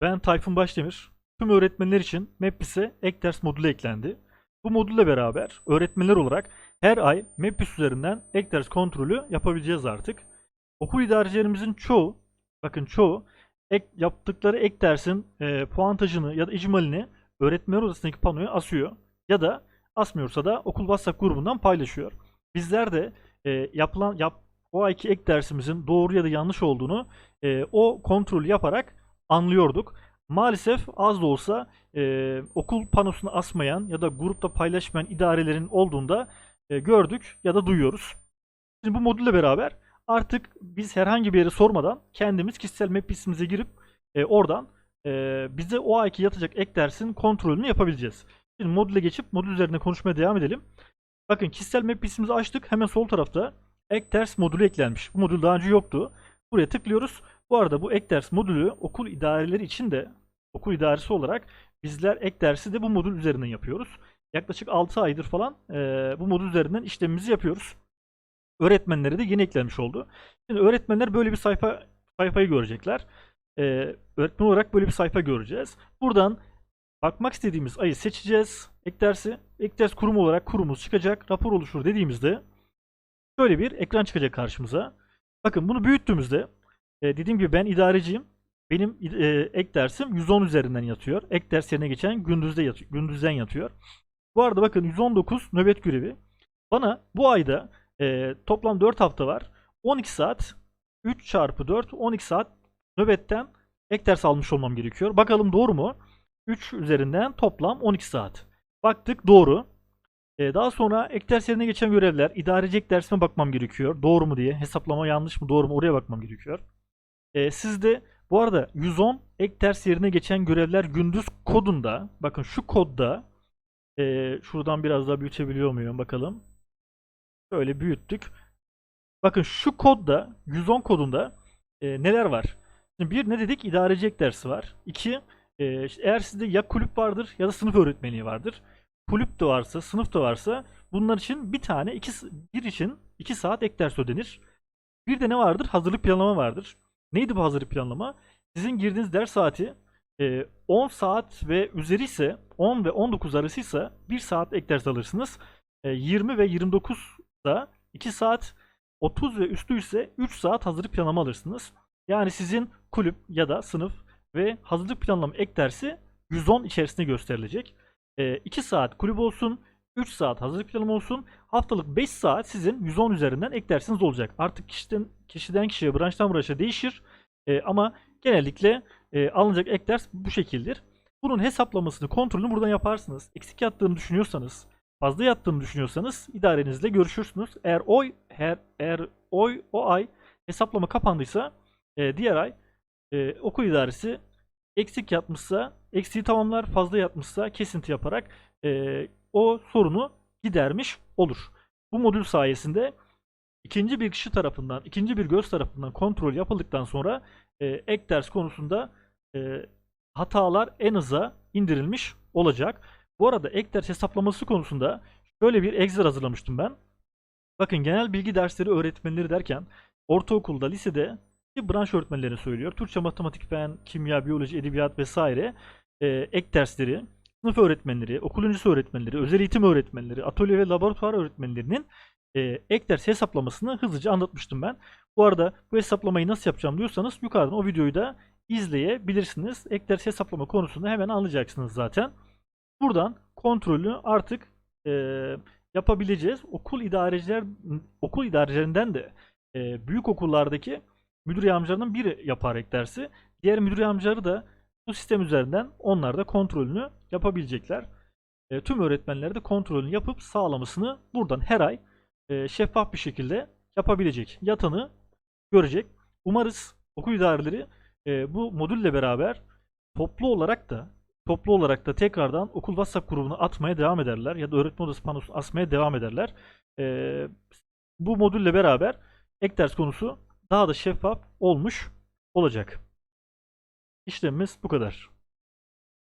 Ben Tayfun Başdemir. Tüm öğretmenler için MEPBİS'e ek ders modülü eklendi. Bu modülle beraber öğretmenler olarak her ay MEPBİS üzerinden ek ders kontrolü yapabileceğiz artık. Okul idarecilerimizin çoğu, bakın çoğu ek, yaptıkları ek dersin e, puantajını ya da icmalini öğretmenler odasındaki panoya asıyor. Ya da asmıyorsa da okul WhatsApp grubundan paylaşıyor. Bizler de e, yapılan yap, o ayki ek dersimizin doğru ya da yanlış olduğunu e, o kontrolü yaparak anlıyorduk. Maalesef az da olsa e, okul panosunu asmayan ya da grupta paylaşmayan idarelerin olduğunda e, gördük ya da duyuyoruz. Şimdi bu modülle beraber artık biz herhangi bir yere sormadan kendimiz kişisel mapbisimize girip e, oradan e, bize o ayki yatacak ek dersin kontrolünü yapabileceğiz. Şimdi modüle geçip modül üzerinde konuşmaya devam edelim. Bakın kişisel mapbisimizi açtık. Hemen sol tarafta ek ders modülü eklenmiş. Bu modül daha önce yoktu. Buraya tıklıyoruz. Bu arada bu ek ders modülü okul idareleri için de okul idaresi olarak bizler ek dersi de bu modül üzerinden yapıyoruz. Yaklaşık 6 aydır falan e, bu modül üzerinden işlemimizi yapıyoruz. Öğretmenlere de yeni eklenmiş oldu. Şimdi öğretmenler böyle bir sayfa sayfayı görecekler. E, öğretmen olarak böyle bir sayfa göreceğiz. Buradan bakmak istediğimiz ayı seçeceğiz. Ek dersi. Ek ders kurumu olarak kurumuz çıkacak. Rapor oluşur dediğimizde şöyle bir ekran çıkacak karşımıza. Bakın bunu büyüttüğümüzde e, dediğim gibi ben idareciyim. Benim e, ek dersim 110 üzerinden yatıyor. Ek ders yerine geçen gündüzde yatıyor, gündüzden yatıyor. Bu arada bakın 119 nöbet görevi. Bana bu ayda e, toplam 4 hafta var. 12 saat 3 çarpı 4 12 saat nöbetten ek ders almış olmam gerekiyor. Bakalım doğru mu? 3 üzerinden toplam 12 saat. Baktık doğru. E, daha sonra ek ders yerine geçen görevler idareci ek dersime bakmam gerekiyor. Doğru mu diye. Hesaplama yanlış mı doğru mu oraya bakmam gerekiyor. E, sizde bu arada 110 ek ders yerine geçen görevler gündüz kodunda bakın şu kodda e, şuradan biraz daha büyütebiliyor muyum bakalım. Şöyle büyüttük. Bakın şu kodda 110 kodunda e, neler var? Şimdi bir ne dedik? İdareci ek dersi var. İki e, işte eğer sizde ya kulüp vardır ya da sınıf öğretmenliği vardır. Kulüp de varsa, sınıf da varsa bunlar için bir tane, iki, bir için 2 saat ek ders ödenir. Bir de ne vardır? Hazırlık planlama vardır. Neydi bu hazırlık planlama? Sizin girdiğiniz ders saati e, 10 saat ve üzeri ise 10 ve 19 arasıysa 1 saat ek ders alırsınız. E, 20 ve 29 da 2 saat 30 ve üstü ise 3 saat hazırlık planlama alırsınız. Yani sizin kulüp ya da sınıf ve hazırlık planlama ek dersi 110 içerisinde gösterilecek. 2 saat kulüp olsun, 3 saat hazırlık planlama olsun. Haftalık 5 saat sizin 110 üzerinden ek dersiniz olacak. Artık kişiden kişiden kişiye, branştan branşa değişir. E, ama genellikle e, alınacak ek ders bu şekildir. Bunun hesaplamasını, kontrolünü buradan yaparsınız. Eksik yattığını düşünüyorsanız, fazla yattığını düşünüyorsanız idarenizle görüşürsünüz. Eğer oy her eğer oy o ay hesaplama kapandıysa e, diğer ay e, okul idaresi eksik yapmışsa eksiği tamamlar, fazla yapmışsa kesinti yaparak e, o sorunu gidermiş olur. Bu modül sayesinde ikinci bir kişi tarafından, ikinci bir göz tarafından kontrol yapıldıktan sonra e, ek ders konusunda e, hatalar en aza indirilmiş olacak. Bu arada ek ders hesaplaması konusunda şöyle bir Excel hazırlamıştım ben. Bakın genel bilgi dersleri öğretmenleri derken ortaokulda, lisede ki branş öğretmenlerini söylüyor. Türkçe, matematik, fen, kimya, biyoloji, edebiyat vesaire e, ek dersleri, sınıf öğretmenleri, okul öncesi öğretmenleri, özel eğitim öğretmenleri, atölye ve laboratuvar öğretmenlerinin e, ek ders hesaplamasını hızlıca anlatmıştım ben. Bu arada bu hesaplamayı nasıl yapacağım diyorsanız yukarıdan o videoyu da izleyebilirsiniz. Ek ders hesaplama konusunu hemen anlayacaksınız zaten. Buradan kontrolü artık e, yapabileceğiz. Okul idareciler okul idarecilerinden de e, büyük okullardaki müdür yardımcılarının biri yapar ek dersi. Diğer müdür yardımcıları da bu sistem üzerinden onlar da kontrolünü yapabilecekler. E, tüm öğretmenler de kontrolünü yapıp sağlamasını buradan her ay e, şeffaf bir şekilde yapabilecek. Yatanı görecek. Umarız okul idareleri e, bu modülle beraber toplu olarak da toplu olarak da tekrardan okul WhatsApp grubuna atmaya devam ederler ya da öğretmen odası panosunu asmaya devam ederler. E, bu modülle beraber ek ders konusu daha da şeffaf olmuş olacak. İşlemimiz bu kadar.